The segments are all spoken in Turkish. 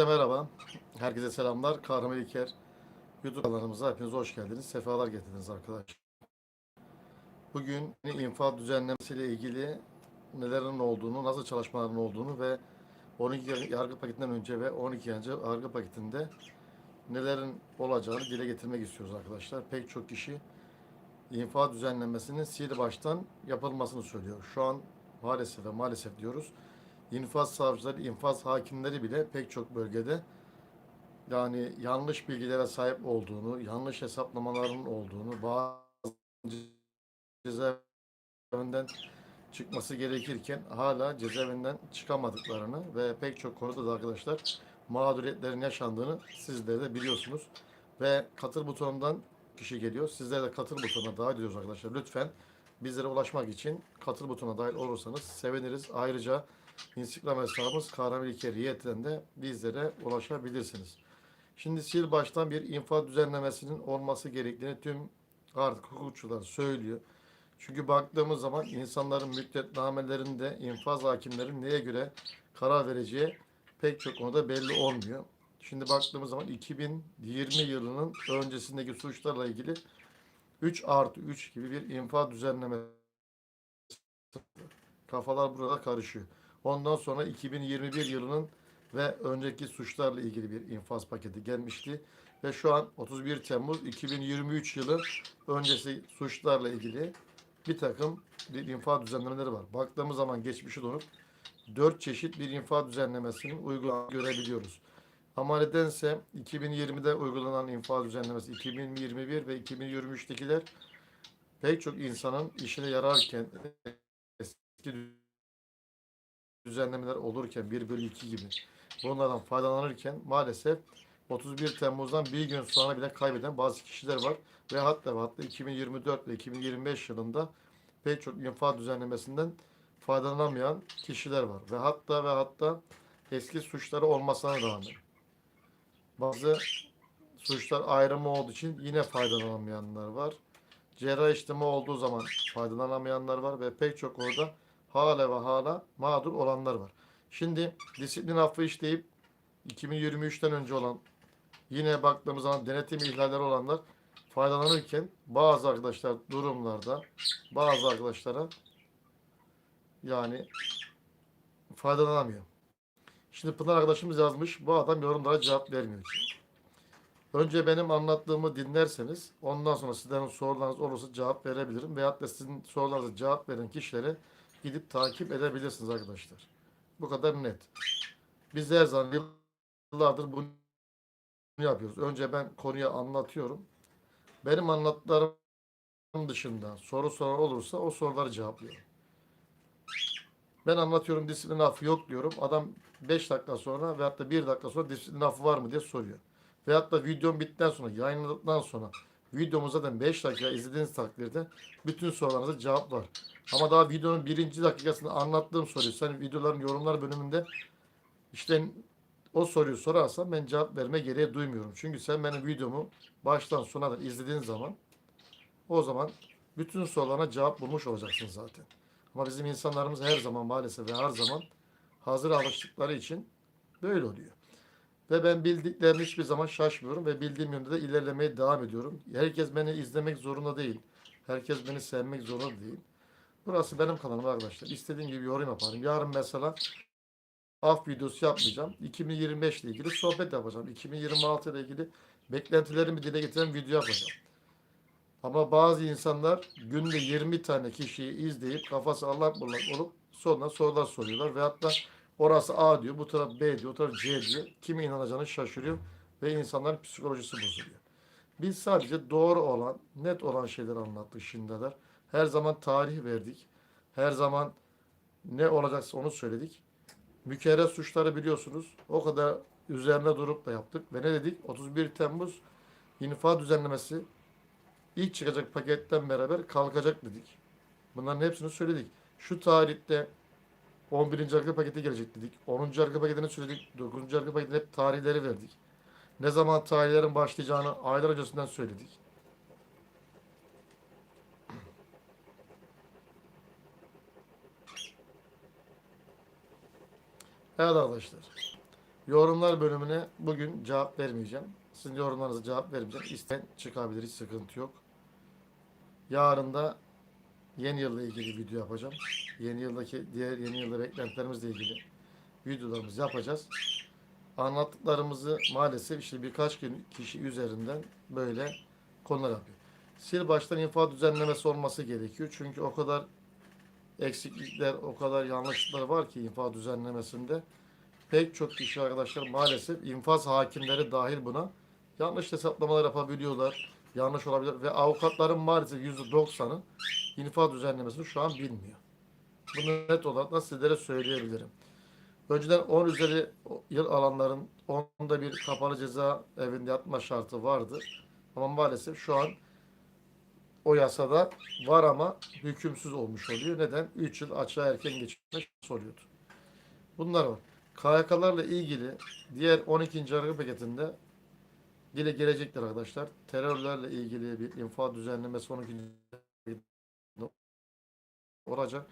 Herkese merhaba. Herkese selamlar. Kahraman İlker YouTube kanalımıza hepiniz hoş geldiniz. Sefalar getirdiniz arkadaşlar. Bugün infaz düzenlemesiyle ilgili nelerin olduğunu, nasıl çalışmaların olduğunu ve 12 yargı paketinden önce ve 12 yargı paketinde nelerin olacağını dile getirmek istiyoruz arkadaşlar. Pek çok kişi infaz düzenlemesinin sil baştan yapılmasını söylüyor. Şu an maalesef ve maalesef diyoruz infaz savcıları, infaz hakimleri bile pek çok bölgede yani yanlış bilgilere sahip olduğunu, yanlış hesaplamaların olduğunu, bazı cezaevinden çıkması gerekirken hala cezaevinden çıkamadıklarını ve pek çok konuda da arkadaşlar mağduriyetlerin yaşandığını sizler de biliyorsunuz. Ve katıl butonundan kişi geliyor. Sizler de katıl butonuna dahil ediyoruz arkadaşlar. Lütfen bizlere ulaşmak için katıl butonuna dahil olursanız seviniriz. Ayrıca Instagram hesabımız Kahraman İlker Riyet'ten de bizlere ulaşabilirsiniz. Şimdi sil baştan bir infaz düzenlemesinin olması gerektiğini tüm artık hukukçular söylüyor. Çünkü baktığımız zaman insanların müddetnamelerinde infaz hakimlerin neye göre karar vereceği pek çok konuda belli olmuyor. Şimdi baktığımız zaman 2020 yılının öncesindeki suçlarla ilgili 3 artı 3 gibi bir infaz düzenlemesi kafalar burada karışıyor. Ondan sonra 2021 yılının ve önceki suçlarla ilgili bir infaz paketi gelmişti. Ve şu an 31 Temmuz 2023 yılı öncesi suçlarla ilgili bir takım bir infaz düzenlemeleri var. Baktığımız zaman geçmişi dönüp 4 çeşit bir infaz düzenlemesinin uygulandığını görebiliyoruz. Ama nedense 2020'de uygulanan infaz düzenlemesi 2021 ve 2023'tekiler pek çok insanın işine yararken eski düzenlemeler olurken 1 bölü 2 gibi bunlardan faydalanırken maalesef 31 Temmuz'dan bir gün sonra bile kaybeden bazı kişiler var. Ve hatta ve hatta 2024 ve 2025 yılında pek çok infaz düzenlemesinden faydalanamayan kişiler var. Ve hatta ve hatta eski suçları olmasına rağmen bazı suçlar ayrımı olduğu için yine faydalanamayanlar var. Cerrah işlemi olduğu zaman faydalanamayanlar var ve pek çok orada hala ve hala mağdur olanlar var. Şimdi disiplin affı işleyip 2023'ten önce olan yine baktığımız zaman denetim ihlalleri olanlar faydalanırken bazı arkadaşlar durumlarda bazı arkadaşlara yani faydalanamıyor. Şimdi Pınar arkadaşımız yazmış. Bu adam yorumlara cevap vermiyor. Önce benim anlattığımı dinlerseniz ondan sonra sizlerin sorularınız olursa cevap verebilirim. Veyahut da sizin sorularınıza cevap veren kişileri gidip takip edebilirsiniz arkadaşlar. Bu kadar net. Biz her zaman yıllardır bunu yapıyoruz. Önce ben konuyu anlatıyorum. Benim anlattıklarım dışında soru soran olursa o soruları cevaplıyorum. Ben anlatıyorum disiplin affı yok diyorum. Adam 5 dakika sonra veyahut da 1 dakika sonra disiplin affı var mı diye soruyor. Veyahut da videom bittikten sonra yayınladıktan sonra videomu zaten 5 dakika izlediğiniz takdirde bütün sorularınıza cevap var. Ama daha videonun birinci dakikasında anlattığım soruyu sen videoların yorumlar bölümünde işte o soruyu sorarsan ben cevap verme gereği duymuyorum. Çünkü sen benim videomu baştan sona kadar izlediğin zaman o zaman bütün sorularına cevap bulmuş olacaksın zaten. Ama bizim insanlarımız her zaman maalesef ve her zaman hazır alıştıkları için böyle oluyor. Ve ben bildiklerini hiçbir zaman şaşmıyorum ve bildiğim yönde de ilerlemeye devam ediyorum. Herkes beni izlemek zorunda değil. Herkes beni sevmek zorunda değil. Burası benim kanalım arkadaşlar. İstediğim gibi yorum yaparım. Yarın mesela af videosu yapmayacağım. 2025 ile ilgili sohbet yapacağım. 2026 ile ilgili beklentilerimi dile getiren video yapacağım. Ama bazı insanlar günde 20 tane kişiyi izleyip kafası allak bullak olup sonra sorular soruyorlar. Ve hatta orası A diyor, bu taraf B diyor, o taraf C diyor. Kime inanacağını şaşırıyor ve insanların psikolojisi bozuluyor. Biz sadece doğru olan, net olan şeyleri anlattık şimdiye kadar. Her zaman tarih verdik. Her zaman ne olacaksa onu söyledik. Mükerrer suçları biliyorsunuz. O kadar üzerine durup da yaptık. Ve ne dedik? 31 Temmuz infaz düzenlemesi ilk çıkacak paketten beraber kalkacak dedik. Bunların hepsini söyledik. Şu tarihte 11. arka paketi gelecek dedik. 10. arka paketini söyledik. 9. arka paketine hep tarihleri verdik. Ne zaman tarihlerin başlayacağını aylar öncesinden söyledik. Evet arkadaşlar. Yorumlar bölümüne bugün cevap vermeyeceğim. Sizin yorumlarınıza cevap vermeyeceğim. İsteyen çıkabilir. Hiç sıkıntı yok. Yarın da yeni yılla ilgili video yapacağım. Yeni yıldaki diğer yeni yılda beklentilerimizle ilgili videolarımızı yapacağız. Anlattıklarımızı maalesef işte birkaç gün kişi üzerinden böyle konular yapıyor. Sil baştan infaz düzenlemesi olması gerekiyor. Çünkü o kadar eksiklikler, o kadar yanlışlıklar var ki infaz düzenlemesinde. Pek çok kişi arkadaşlar maalesef infaz hakimleri dahil buna yanlış hesaplamalar yapabiliyorlar. Yanlış olabilir ve avukatların maalesef %90'ı infaz düzenlemesini şu an bilmiyor. Bunu net olarak da sizlere söyleyebilirim. Önceden 10 üzeri yıl alanların 10'da bir kapalı ceza evinde yatma şartı vardı. Ama maalesef şu an o yasada var ama hükümsüz olmuş oluyor. Neden? 3 yıl açığa erken geçme oluyordu. Bunlar var. KYK'larla ilgili diğer 12. yargı paketinde dile gelecektir arkadaşlar. Terörlerle ilgili bir infaz düzenlemesi 12. olacak.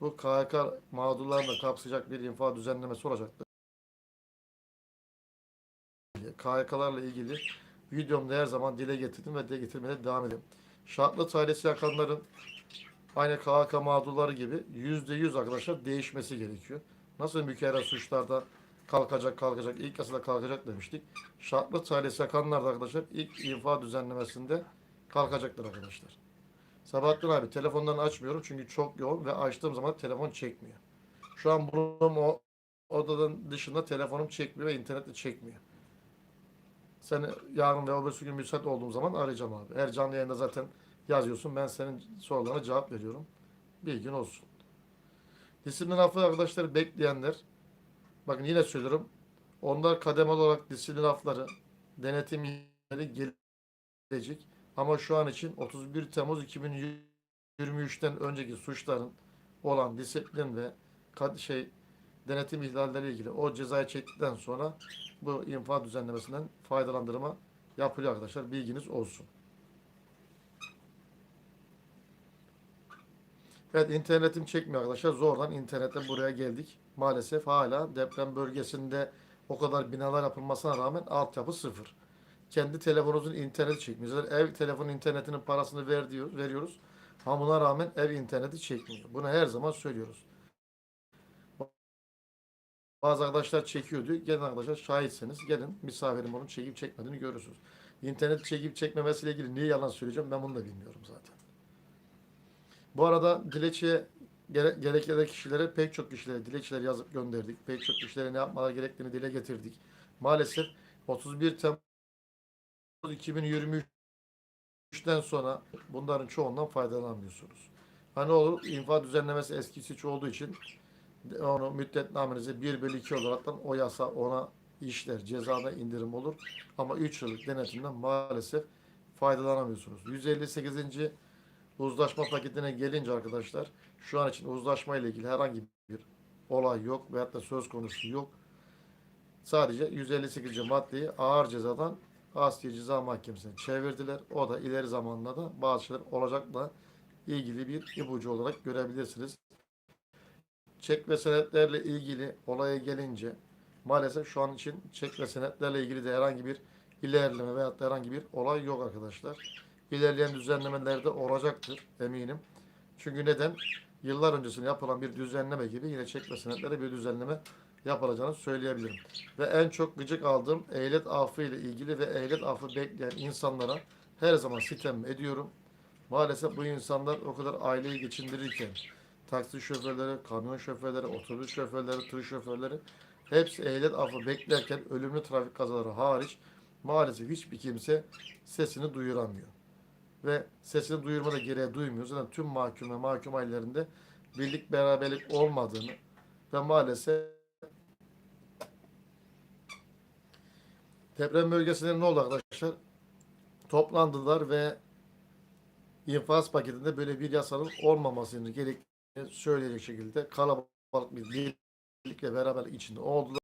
Bu KYK mağdurlarını kapsayacak bir infaz düzenlemesi olacaktır. KYK'larla ilgili videomda her zaman dile getirdim ve dile getirmeye de devam edeyim. Şartlı talihsiz yakanların aynı KHK mağdurları gibi %100 arkadaşlar değişmesi gerekiyor. Nasıl mükerrer suçlarda kalkacak kalkacak ilk yasada kalkacak demiştik. Şartlı talihsiz yakanlar da arkadaşlar ilk infaz düzenlemesinde kalkacaktır arkadaşlar. Sabahattin abi telefonlarını açmıyorum çünkü çok yoğun ve açtığım zaman telefon çekmiyor. Şu an bulunduğum o odanın dışında telefonum çekmiyor ve internet de çekmiyor. Seni yarın ve öbürsü gün müsait olduğum zaman arayacağım abi. Her canlı yayında zaten yazıyorsun. Ben senin sorularına cevap veriyorum. Bilgin olsun. Disiplin affı arkadaşlar bekleyenler bakın yine söylüyorum. Onlar kademeli olarak disiplin affları denetimleri gelecek. Ama şu an için 31 Temmuz 2023'ten önceki suçların olan disiplin ve şey denetim ihlalleri ilgili o cezayı çektikten sonra bu infaz düzenlemesinden faydalandırma yapılıyor arkadaşlar. Bilginiz olsun. Evet internetim çekmiyor arkadaşlar. Zorlan internete buraya geldik. Maalesef hala deprem bölgesinde o kadar binalar yapılmasına rağmen altyapı sıfır. Kendi telefonunuzun interneti çekmiyor. Ev telefonu internetinin parasını ver diyor, veriyoruz. Ama buna rağmen ev interneti çekmiyor. Bunu her zaman söylüyoruz. Bazı arkadaşlar çekiyor diyor. Gelin arkadaşlar şahitseniz gelin misafirim onun çekip çekmediğini görürsünüz. İnternet çekip çekmemesiyle ilgili niye yalan söyleyeceğim ben bunu da bilmiyorum zaten. Bu arada dilekçeye gere, gerekli kişilere pek çok kişilere dilekçeler yazıp gönderdik. Pek çok kişilere ne yapmalar gerektiğini dile getirdik. Maalesef 31 Temmuz 2023'ten sonra bunların çoğundan faydalanamıyorsunuz. Hani olur infaz düzenlemesi eskisi hiç olduğu için onu müddetnamenizi 1 bölü 2 olaraktan o yasa ona işler, cezada indirim olur. Ama 3 yıllık denetimden maalesef faydalanamıyorsunuz. 158. uzlaşma paketine gelince arkadaşlar şu an için uzlaşma ile ilgili herhangi bir olay yok veyahut da söz konusu yok. Sadece 158. maddeyi ağır cezadan Asya Ceza Mahkemesi'ne çevirdiler. O da ileri zamanlarda bazı şeyler olacakla ilgili bir ipucu olarak görebilirsiniz. Çek ve senetlerle ilgili olaya gelince maalesef şu an için çek ve senetlerle ilgili de herhangi bir ilerleme veyahut da herhangi bir olay yok arkadaşlar. İlerleyen düzenlemelerde olacaktır eminim. Çünkü neden? Yıllar öncesinde yapılan bir düzenleme gibi yine çek ve senetlere bir düzenleme yapılacağını söyleyebilirim. Ve en çok gıcık aldığım ehliyet affı ile ilgili ve ehliyet affı bekleyen insanlara her zaman sitem ediyorum. Maalesef bu insanlar o kadar aileyi geçindirirken taksi şoförleri, kamyon şoförleri, otobüs şoförleri, tır şoförleri hepsi ehliyet affı beklerken ölümlü trafik kazaları hariç maalesef hiçbir kimse sesini duyuramıyor. Ve sesini duyurma da gereği duymuyor. Zaten tüm mahkum ve mahkum ailelerinde birlik beraberlik olmadığını ve maalesef deprem bölgesinde ne oldu arkadaşlar? Toplandılar ve infaz paketinde böyle bir yasanın olmamasını gerektiğini söyleyecek şekilde kalabalık bir birlikle beraber içinde oldular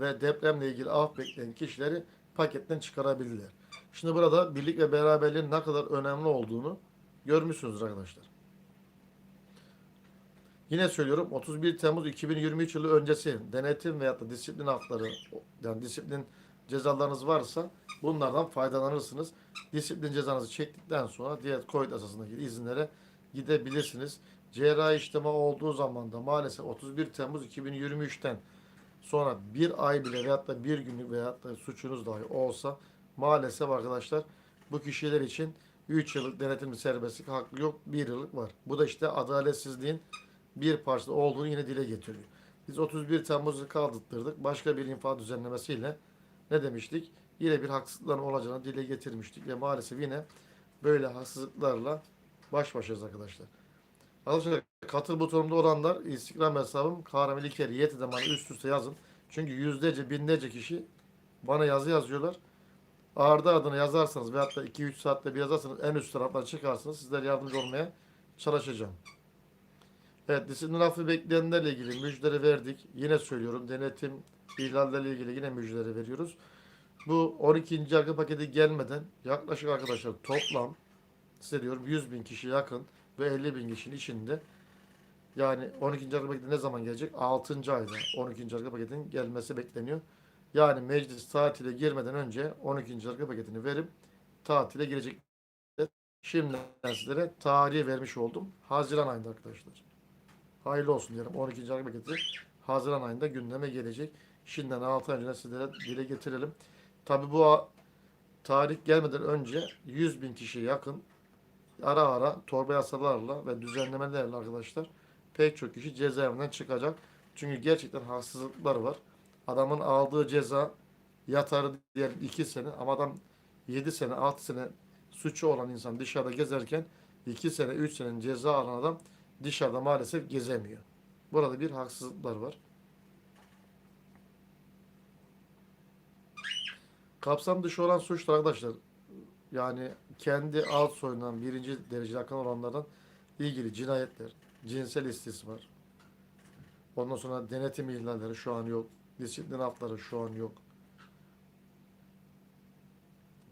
ve depremle ilgili af bekleyen kişileri paketten çıkarabildiler. Şimdi burada birlik ve beraberliğin ne kadar önemli olduğunu görmüşsünüz arkadaşlar. Yine söylüyorum 31 Temmuz 2023 yılı öncesi denetim veyahut da disiplin hakları yani disiplin cezalarınız varsa bunlardan faydalanırsınız. Disiplin cezanızı çektikten sonra diğer COVID esasındaki izinlere gidebilirsiniz. Cerrahi işlemi olduğu zaman da maalesef 31 Temmuz 2023'ten sonra bir ay bile veyahut da bir günlük veyahut da suçunuz dahi olsa maalesef arkadaşlar bu kişiler için 3 yıllık denetimli serbestlik hakkı yok. 1 yıllık var. Bu da işte adaletsizliğin bir parçası olduğunu yine dile getiriyor. Biz 31 Temmuz'u kaldırttırdık. Başka bir infaz düzenlemesiyle ne demiştik? Yine bir haksızlıkların olacağını dile getirmiştik ve maalesef yine böyle haksızlıklarla baş başayız arkadaşlar. Arkadaşlar katıl butonumda olanlar Instagram hesabım Kahraman İlker YT'de bana üst üste yazın. Çünkü yüzlerce binlerce kişi bana yazı yazıyorlar. Ardı ardına yazarsanız veyahut da 2-3 saatte bir yazarsanız en üst taraftan çıkarsınız. Sizlere yardımcı olmaya çalışacağım. Evet disiplin affı bekleyenlerle ilgili müjdeleri verdik. Yine söylüyorum denetim ihlallerle ilgili yine müjdeleri veriyoruz. Bu 12. yargı paketi gelmeden yaklaşık arkadaşlar toplam size diyorum 100 bin kişi yakın ve 50 bin kişinin içinde yani 12. yargı paketi ne zaman gelecek? 6. ayda 12. yargı paketinin gelmesi bekleniyor. Yani meclis tatile girmeden önce 12. yargı paketini verip tatile girecek. Şimdi sizlere tarihi vermiş oldum. Haziran ayında arkadaşlar. Hayırlı olsun diyelim. 12. yargı paketi Haziran ayında gündeme gelecek. Şimdiden 6 ay önce sizlere dile getirelim. Tabi bu tarih gelmeden önce 100 bin kişiye yakın ara ara torba yasalarla ve düzenlemelerle arkadaşlar pek çok kişi cezaevinden çıkacak. Çünkü gerçekten haksızlıklar var. Adamın aldığı ceza yatarı diyelim 2 sene ama adam 7 sene 6 sene suçu olan insan dışarıda gezerken 2 sene 3 sene ceza alan adam dışarıda maalesef gezemiyor. Burada bir haksızlıklar var. Kapsam dışı olan suçlar arkadaşlar yani kendi alt soyundan birinci derece yakın olanlardan ilgili cinayetler, cinsel istismar, ondan sonra denetim ihlalleri şu an yok, disiplin hafları şu an yok.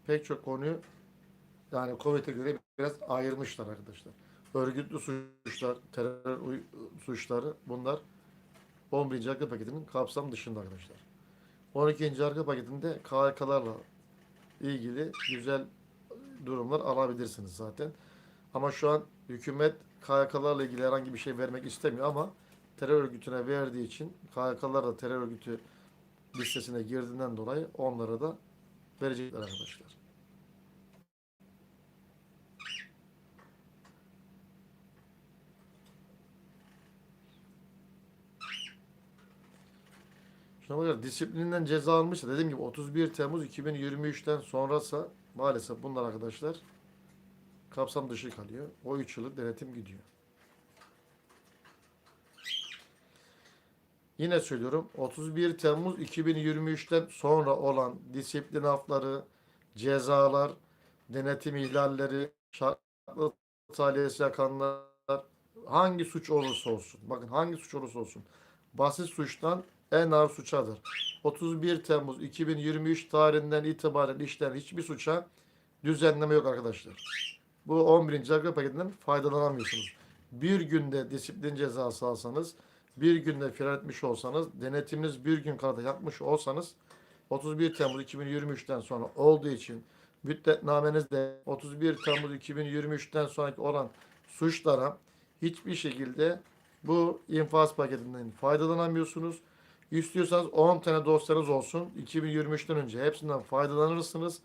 Pek çok konuyu yani Covid'e göre biraz ayırmışlar arkadaşlar. Örgütlü suçlar, terör suçları bunlar 11. yargı paketinin kapsam dışında arkadaşlar. 12. yargı paketinde KHK'larla ilgili güzel durumlar alabilirsiniz zaten. Ama şu an hükümet KHK'larla ilgili herhangi bir şey vermek istemiyor ama terör örgütüne verdiği için KHK'lar da terör örgütü listesine girdiğinden dolayı onlara da verecekler arkadaşlar. Şuna bakar disiplininden ceza almışsa dediğim gibi 31 Temmuz 2023'ten sonrası maalesef bunlar arkadaşlar kapsam dışı kalıyor. O 3 yıllık denetim gidiyor. Yine söylüyorum 31 Temmuz 2023'ten sonra olan disiplin hafları, cezalar, denetim ihlalleri, şartlı talihsiz yakanlar hangi suç olursa olsun. Bakın hangi suç olursa olsun. Basit suçtan en ağır suçadır. 31 Temmuz 2023 tarihinden itibaren işlenen hiçbir suça düzenleme yok arkadaşlar. Bu 11. yargı paketinden faydalanamıyorsunuz. Bir günde disiplin cezası alsanız, bir günde firar etmiş olsanız, denetiminiz bir gün kadar yapmış olsanız 31 Temmuz 2023'ten sonra olduğu için müddetnameniz de 31 Temmuz 2023'ten sonraki olan suçlara hiçbir şekilde bu infaz paketinden faydalanamıyorsunuz. İstiyorsanız 10 tane dosyanız olsun. 2023'ten önce hepsinden faydalanırsınız.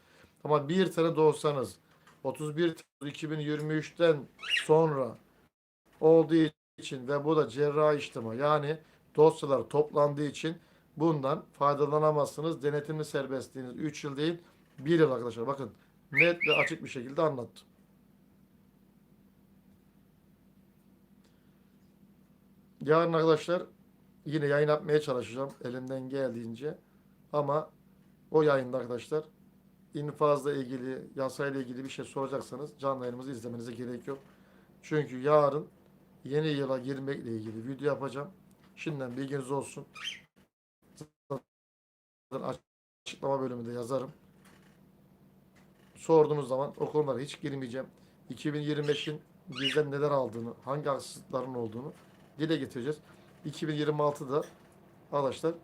Ama bir tane dosyanız 31 Temmuz 2023'ten sonra olduğu için ve bu da cerrahi işlemi yani dosyalar toplandığı için bundan faydalanamazsınız. Denetimli serbestliğiniz 3 yıl değil 1 yıl arkadaşlar. Bakın net ve açık bir şekilde anlattım. Yarın arkadaşlar yine yayın yapmaya çalışacağım elimden geldiğince. Ama o yayında arkadaşlar infazla ilgili, yasayla ilgili bir şey soracaksanız canlı yayınımızı izlemenize gerek yok. Çünkü yarın yeni yıla girmekle ilgili video yapacağım. Şimdiden bilginiz olsun. Açıklama bölümünde yazarım. Sorduğunuz zaman o konulara hiç girmeyeceğim. 2025'in bizden neler aldığını, hangi haksızlıkların olduğunu dile getireceğiz. 2026'da arkadaşlar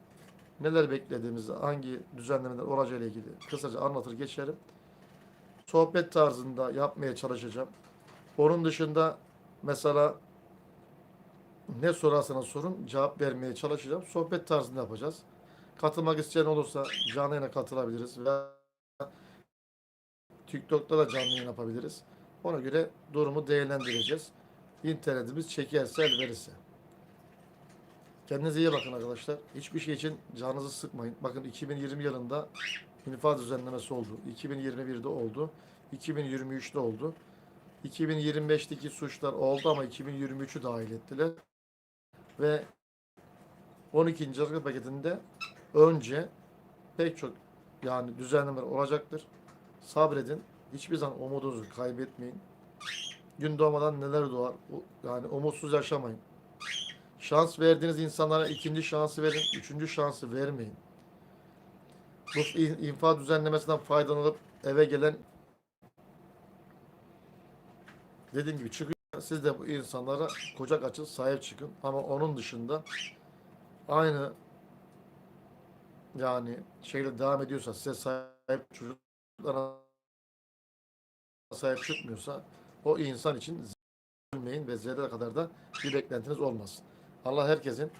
neler beklediğimizi, hangi düzenlemeler olacağı ile ilgili kısaca anlatır geçerim. Sohbet tarzında yapmaya çalışacağım. Onun dışında mesela ne sorarsanız sorun cevap vermeye çalışacağım. Sohbet tarzında yapacağız. Katılmak isteyen olursa canlı yayına katılabiliriz veya TikTok'ta da canlı yayın yapabiliriz. Ona göre durumu değerlendireceğiz. İnternetimiz çekerse el verirse. Kendinize iyi bakın arkadaşlar. Hiçbir şey için canınızı sıkmayın. Bakın 2020 yılında infaz düzenlemesi oldu. 2021'de oldu. 2023'te oldu. 2025'teki suçlar oldu ama 2023'ü dahil ettiler. Ve 12. yargı paketinde önce pek çok yani düzenlemeler olacaktır. Sabredin. Hiçbir zaman umudunuzu kaybetmeyin. Gün doğmadan neler doğar? Yani umutsuz yaşamayın. Şans verdiğiniz insanlara ikinci şansı verin, üçüncü şansı vermeyin. Bu in- infaz düzenlemesinden faydalanıp eve gelen dediğim gibi çıkıyor. Siz de bu insanlara kucak açın, sahip çıkın. Ama onun dışında aynı yani şeyle devam ediyorsa size sahip çocuklara sahip çıkmıyorsa o insan için üzülmeyin ve zerre kadar da bir beklentiniz olmasın. Allah herkesin